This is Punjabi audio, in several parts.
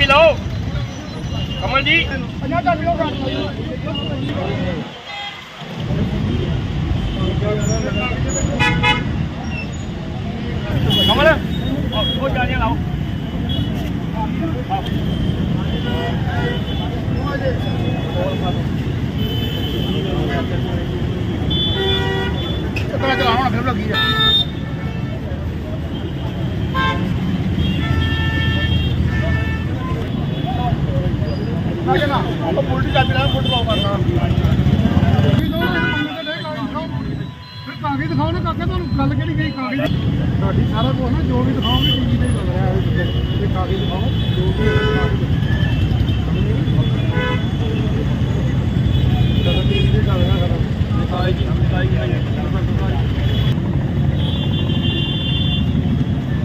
ਕਾਪੀ ਲਓ ਕਮਲ ਜੀ ਕਮਲ ਉਹ ਜਾਣੀਆਂ ਲਾਓ ਆਹ ਨਾ ਚਾਬੀ ਨਾਲ ਫੁੱਟਬਾਲ ਕਰਨਾ। ਫਿਰ ਕਾਗਜ਼ ਦਿਖਾਓ ਨਾ ਕਾਕਾ, ਤੁਹਾਨੂੰ ਗੱਲ ਕਿਹੜੀ ਗਈ ਕਾਗਜ਼? ਸਾਡੀ ਸਾਰਾ ਕੁਝ ਨਾ ਜੋ ਵੀ ਦਿਖਾਓਗੇ ਟੀਵੀ ਤੇ ਲੱਗ ਰਿਹਾ ਇਹ ਕਾਗਜ਼ ਦਿਖਾਓ, ਜੋ ਵੀ ਜਦੋਂ ਟੀਵੀ ਤੇ ਚੱਲ ਰਿਹਾ ਸਾਰਾ।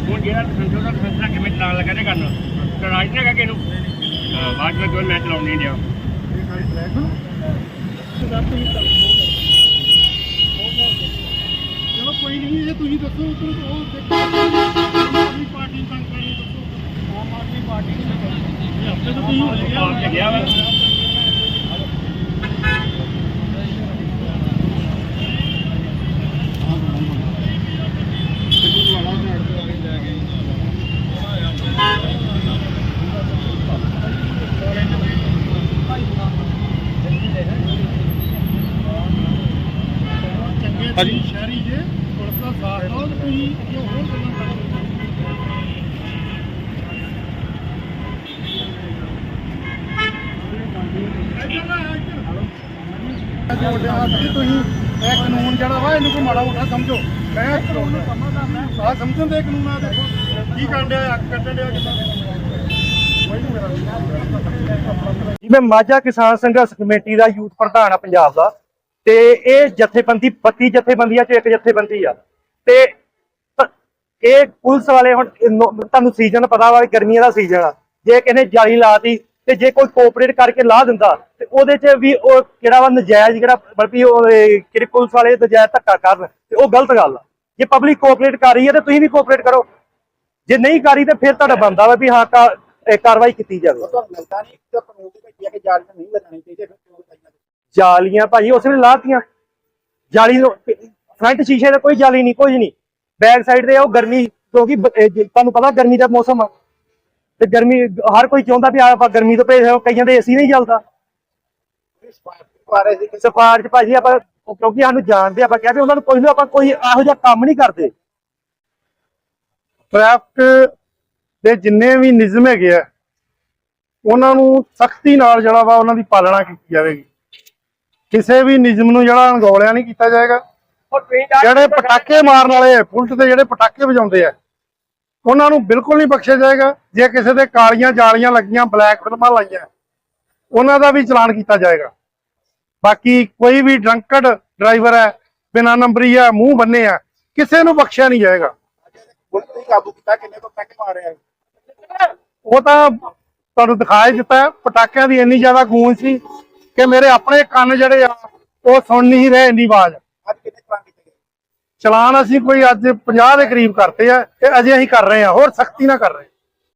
ਹੁਣ ਜਿਹੜਾ ਸੰਜੋ ਫੈਸਲਾ ਕਿਵੇਂ ਚਲਾਉਣ ਲੱਗਾ ਤੇ ਕਰਨ ਚੜਾਈ ਨਾ ਕਿ ਇਹਨੂੰ ਬਾਅਦ ਵਿੱਚ ਕੋਈ ਮੈਂ ਚਲਾਉਣ ਨਹੀਂ ਦਿਆ ਚਲੋ ਕੋਈ ਨਹੀਂ ਇਹ ਤੁਸੀਂ ਦੱਸੋ ਉਧਰ ਉਹ ਦੇਖੋ। ਆਦਮੀ ਪਾਰਟੀ ਤੰਗ ਕਰੀ ਦੱਸੋ। ਆਮ ਆਦਮੀ ਪਾਰਟੀ ਨੇ ਇਹ ਹਫ਼ਤੇ ਤੋਂ ਤੁਸੀਂ ਹੋ ਗਿਆ ਵਾ। ਹਾਂਜੀ। ਸ਼ਹਿਰੀ ਜੇ ਪੁਲਿਸ ਦਾ ਸਾਥ ਦਿਓ ਤੇ ਤੁਸੀਂ ਅੱਗੇ ਹੋਰ ਗੱਲਾਂ ਕਰੋ ਤੁਸੀਂ ਇਹ ਕਾਨੂੰਨ ਜਿਹੜਾ ਵਾ ਇਹਨੂੰ ਕੋਈ ਮਾੜਾ ਮੋਟਾ ਸਮਝੋ। ਮੈਂ ਆ ਸਮਝਣ ਦੇ ਕਾਨੂੰਨ ਆ ਦੇਖੋ ਕੀ ਕਰਨ ਡਿਆ ਅੱਗ ਕੱਢਣ ਡਿਆ ਕਿੱਦਾਂ? ਕੋਈ ਨਹੀਂ ਮੇਰਾ। ਜੀ ਮੈਂ ਮਾਝਾ ਕਿਸਾਨ ਸੰਘਰਸ਼ ਕਮੇਟੀ ਦਾ ਯੂਥ ਪ੍ਰਧਾਨ ਆ ਪੰਜਾਬ ਦਾ। ਤੇ ਇਹ ਜਥੇਬੰਦੀ 32 ਜਥੇਬੰਦੀਆਂ ਚ ਇੱਕ ਜਥੇਬੰਦੀ ਆ। ਤੇ ਇਹ ਪੁਲਿਸ ਵਾਲੇ ਹੁਣ ਤੁਹਾਨੂੰ ਸੀਜ਼ਨ ਪਤਾ ਵਾ ਗਰਮੀਆਂ ਦਾ ਸੀਜ਼ਨ ਆ। ਜੇ ਕਿਸੇ ਨੇ ਜਾਲੀ ਲਾਤੀ ਤੇ ਜੇ ਕੋਈ ਕੋਆਪਰੇਟ ਕਰਕੇ ਲਾ ਦਿੰਦਾ, ਤੇ ਉਹਦੇ 'ਚ ਵੀ ਉਹ ਕਿਹੜਾ ਵਾ ਨਜਾਇਜ਼ ਜਿਹੜਾ ਬਲਕਿ ਉਹ ਕਿਹੜੀ ਪੁਲਿਸ ਵਾਲੇ ਨਜਾਇਜ਼ ਧੱਕਾ ਕਰਨ, ਤੇ ਉਹ ਗਲਤ ਗੱਲ ਆ। ਜੇ ਪਬਲਿਕ ਕੋਆਪਰੇਟ ਕਰ ਰਹੀ ਹੈ ਤੇ ਤੁਸੀਂ ਵੀ ਕੋਆਪਰੇਟ ਕਰੋ। ਜੇ ਨਹੀਂ ਕਰੀ ਤੇ ਫਿਰ ਤੁਹਾਡਾ ਬੰਦਾ ਵਾ ਵੀ ਹਾਂ, ਕਾ- ਕਾਰਵਾਈ ਕੀਤੀ ਜਾਵੇ। ਤੁਹਾਨੂੰ ਲੱਗਦਾ ਨਹੀਂ ਕਿ ਕਾਨੂੰਨ ਦੇ ਵਿੱਚ ਇਹ ਜਾਲ ਨਹੀਂ ਲਗਾਣੀ ਚਾਹੀਦੀ ਜਾਲੀਆਂ ਭਾਜੀ ਉਸ ਵੇਲੇ ਲਾਤੀਆਂ। ਜਾਲੀ ਫਰੰਟ ਸ਼ੀਸ਼ੇ ਤੇ ਕੋਈ ਜਾਲੀ ਨਹੀਂ ਕੁਝ ਨਹੀਂ। ਬੈਕ ਸਾਈਡ ਤੇ ਉਹ ਗਰਮੀ ਕਿਉਂਕਿ ਤੁਹਾਨੂੰ ਪਤਾ ਗਰਮੀ ਦਾ ਮੌਸਮ ਆ। ਤੇ ਗਰਮੀ ਹਰ ਕੋਈ ਚਾਹੁੰਦਾ ਵੀ ਆਪਾਂ ਗਰਮੀ ਤੋਂ ਭੇਜ ਕਈਆਂ ਦੇ ਏਸੀ ਨਹੀਂ ਚੱਲਦਾ। ਚ ਭਾਜੀ ਆਪਾਂ ਕਿਉਂਕਿ ਸਾਨੂੰ ਜਾਣਦੇ ਆਪਾਂ ਕਿਹਾ ਵੀ ਉਹਨਾਂ ਨੂੰ ਕੋਈ ਨਾ ਆਪਾਂ ਕੋਈ ਇਹੋ ਜਿਹਾ ਕੰਮ ਨਹੀਂ ਕਰਦੇ। ਟ੍ਰੈਫਿਕ ਦੇ ਜਿੰਨੇ ਵੀ ਨਿਯਮ ਹੈਗੇ ਆ ਉਹਨਾਂ ਨੂੰ ਸਖਤੀ ਨਾਲ ਜਿਹੜਾ ਵਾ ਉਹਨਾਂ ਦੀ ਪਾਲਣਾ ਕੀਤੀ ਜਾਵੇਗੀ। ਕਿਸੇ ਵੀ ਨਿਯਮ ਨੂੰ ਜਿਹੜਾ ਅਣਗੌਲਿਆ ਨਹੀਂ ਕੀਤਾ ਜਾਏਗਾ। ਜਿਹੜੇ ਪਟਾਕੇ ਮਾਰਨ ਵਾਲੇ ਪੁਲਿਸ ਦੇ ਜਿਹੜੇ ਪਟਾਕੇ ਵਜਾਉਂਦੇ ਆ ਉਹਨਾਂ ਨੂੰ ਬਿਲਕੁਲ ਨਹੀਂ ਬਖਸ਼ਿਆ ਜਾਏਗਾ। ਜੇ ਕਿਸੇ ਦੇ ਕਾਲੀਆਂ ਜਾਲੀਆਂ ਲੱਗੀਆਂ ਬਲੈਕ ਫਿਲਮਾਂ ਲਾਈਆਂ ਉਹਨਾਂ ਦਾ ਵੀ ਚਲਾਨ ਕੀਤਾ ਜਾਏਗਾ। ਬਾਕੀ ਕੋਈ ਵੀ ਡਰੰਕਡ ਡਰਾਈਵਰ ਹੈ ਬਿਨਾਂ ਨੰਬਰੀ ਹੈ ਮੂੰਹ ਬੰਨੇ ਆ ਕਿਸੇ ਨੂੰ ਬਖਸ਼ਿਆ ਨਹੀਂ ਜਾਏਗਾ। ਪੁਲਿਸ ਨੇ ਕਾਬੂ ਕੀਤਾ ਕਿੰਨੇ ਤੋਂ ਪੈਕ ਮਾਰਿਆ ਉਹ ਤਾਂ ਤੁਹਾਨੂੰ ਦਿਖਾਈ ਦਿੱਤਾ ਪਟਾਕਿਆਂ ਦੀ ਇੰਨੀ ਜ਼ਿਆਦਾ ਗੂੰਜ ਸੀ ਕਿ ਮੇਰੇ ਆਪਣੇ ਕੰਨ ਜਿਹੜੇ ਆ ਉਹ ਸੁਣ ਨਹੀਂ ਰਹੇ ਇੰਨੀ ਆਵਾਜ਼। ਅੱਜ ਕਿੰਨੇ ਚਲਾਨ ਕੀਤੇ ਗਏ? ਚਲਾਨ ਅਸੀਂ ਕੋਈ ਅੱਜ 50 ਦੇ ਕਰੀਬ ਕਰਤੇ ਆ ਤੇ ਅਜੇ ਅਸੀਂ ਕਰ ਰਹੇ ਆ ਹੋਰ ਸਖਤੀ ਨਾਲ ਕਰ ਰਹੇ